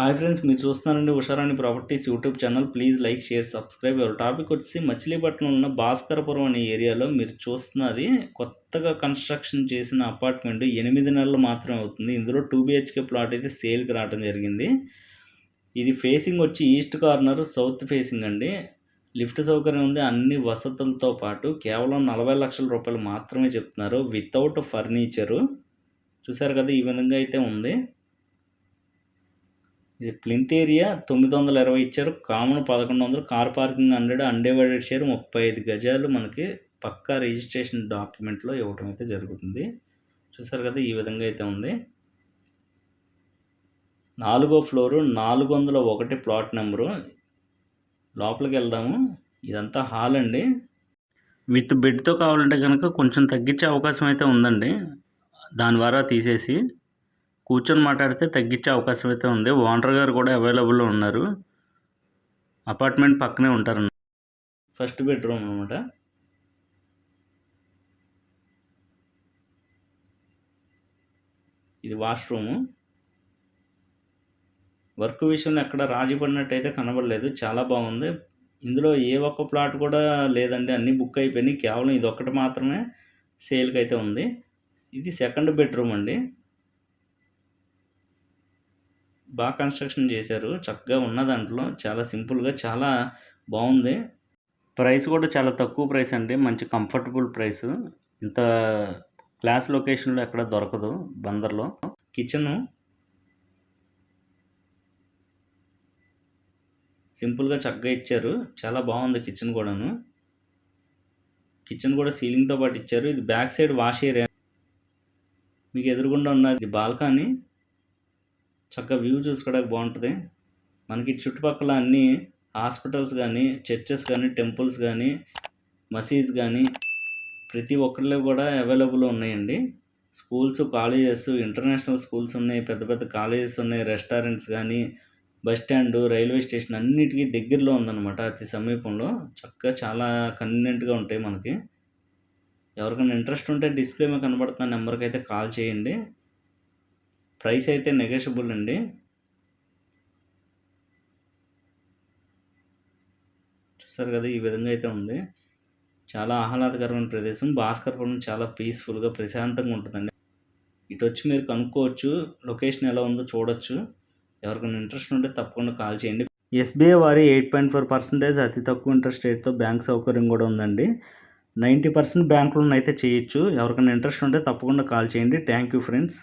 Hi friends మీరు చూస్తున్నారండి Usharani properties YouTube channel. Please like share subscribe. ఎవరు topic వచ్చి మచిలీపట్నం ఉన్న భాస్కరపురం అనే ఏరియాలో మీరు చూస్తున్నది. కొత్తగా కన్స్ట్రక్షన్ చేసిన అపార్ట్మెంట్ ఎనిమిది నెలలు మాత్రమే అవుతుంది. ఇందులో టూ బిహెచ్కే ప్లాట్ అయితే సేల్కి రావడం జరిగింది. ఇది ఫేసింగ్ వచ్చి ఈస్ట్ కార్నర్ సౌత్ ఫేసింగ్ అండి. లిఫ్ట్ సౌకర్యం ఉంది. అన్ని వసతులతో పాటు కేవలం నలభై లక్షల రూపాయలు మాత్రమే చెప్తున్నారు. Without furniture. చూసారు కదా ఈ విధంగా అయితే ఉంది. ఇది ప్లింత్ ఏరియా తొమ్మిది వందల ఇరవై ఇచ్చారు. కామన్ పదకొండు వందలు car parking hundred undivided share ముప్పై ఐదు గజాలు మనకి పక్కా రిజిస్ట్రేషన్ డాక్యుమెంట్లో ఇవ్వటం అయితే జరుగుతుంది. చూసారు కదా ఈ విధంగా అయితే ఉంది. నాలుగో ఫ్లోరు నాలుగు వందల ఒకటి ప్లాట్ నెంబరు. లోపలికి వెళ్దాము. ఇదంతా హాల్ అండి. విత్ బెడ్తో కావాలంటే కనుక కొంచెం తగ్గించే అవకాశం అయితే ఉందండి. దాని ద్వారా తీసేసి కూర్చొని మాట్లాడితే తగ్గించే అవకాశం అయితే ఉంది. ఓనర్ గారు కూడా అవైలబుల్లో ఉన్నారు. అపార్ట్మెంట్ పక్కనే ఉంటారు ఫస్ట్ బెడ్రూమ్ అనమాట ఇది వాష్రూము. వర్క్ విషయంలో ఎక్కడ రాజీ పడినట్టయితే కనబడలేదు. చాలా బాగుంది. ఇందులో ఏ ఒక్క ప్లాట్ కూడా లేదండి. అన్నీ బుక్ అయిపోయినాయి. కేవలం ఇది ఒక్కటి మాత్రమే సేల్కి అయితే ఉంది. ఇది సెకండ్ బెడ్రూమ్ అండి. బాగా కన్స్ట్రక్షన్ చేశారు. చక్కగా ఉన్న దాంట్లో చాలా సింపుల్గా చాలా బాగుంది. ప్రైస్ కూడా చాలా తక్కువ ప్రైస్ అండి. మంచి కంఫర్టబుల్ ప్రైస్ ఇంత క్లాస్ లొకేషన్లో ఎక్కడ దొరకదు బందర్లో. కిచెను సింపుల్గా చక్కగా ఇచ్చారు. చాలా బాగుంది కిచెన్ కూడాను. కిచెన్ కూడా సీలింగ్తో పాటు ఇచ్చారు. ఇది బ్యాక్ సైడ్ వాష్ ఏరియా మీకు ఎదురుగుండా ఉన్నది బాల్కనీ చక్కగా వ్యూ చూసుకోవడానికి బాగుంటుంది. మనకి చుట్టుపక్కల అన్ని హాస్పిటల్స్ కానీ చర్చెస్ కానీ టెంపుల్స్ కానీ మసీద్ కానీ ప్రతి ఒక్కరిలో కూడా అవైలబుల్ ఉన్నాయండి. స్కూల్స్ కాలేజెస్ ఇంటర్నేషనల్ స్కూల్స్ ఉన్నాయి పెద్ద పెద్ద కాలేజెస్ ఉన్నాయి రెస్టారెంట్స్ కానీ బస్ స్టాండ్ రైల్వే స్టేషన్ అన్నిటికీ దగ్గరలో ఉందన్నమాట అతి సమీపంలో. చక్కగా చాలా కన్వీనియంట్గా ఉంటాయి మనకి. ఎవరికైనా ఇంట్రెస్ట్ ఉంటే డిస్ప్లే మీకు కనబడుతున్న నెంబర్కి అయితే కాల్ చేయండి. ప్రైస్ అయితే నెగోషియబుల్ అండి. చూసారు కదా ఈ విధంగా అయితే ఉంది. చాలా ఆహ్లాదకరమైన ప్రదేశం. భాస్కర్పురం చాలా పీస్ఫుల్గా ప్రశాంతంగా ఉంటుందండి. ఇటు వచ్చి మీరు కనుక్కోవచ్చు లొకేషన్ ఎలా ఉందో చూడొచ్చు. ఎవరికైనా ఇంట్రెస్ట్ ఉంటే తప్పకుండా కాల్ చేయండి. ఎస్బీఐ వారి ఎయిట్ పాయింట్ ఫోర్ పర్సెంటేజ్ అతి తక్కువ ఇంట్రెస్ట్ రేట్తో బ్యాంక్ సౌకర్యం కూడా ఉందండి. నైంటీ పర్సెంట్ బ్యాంకులను అయితే చేయొచ్చు. ఎవరికైనా ఇంట్రెస్ట్ ఉంటే తప్పకుండా కాల్ చేయండి. Thank you friends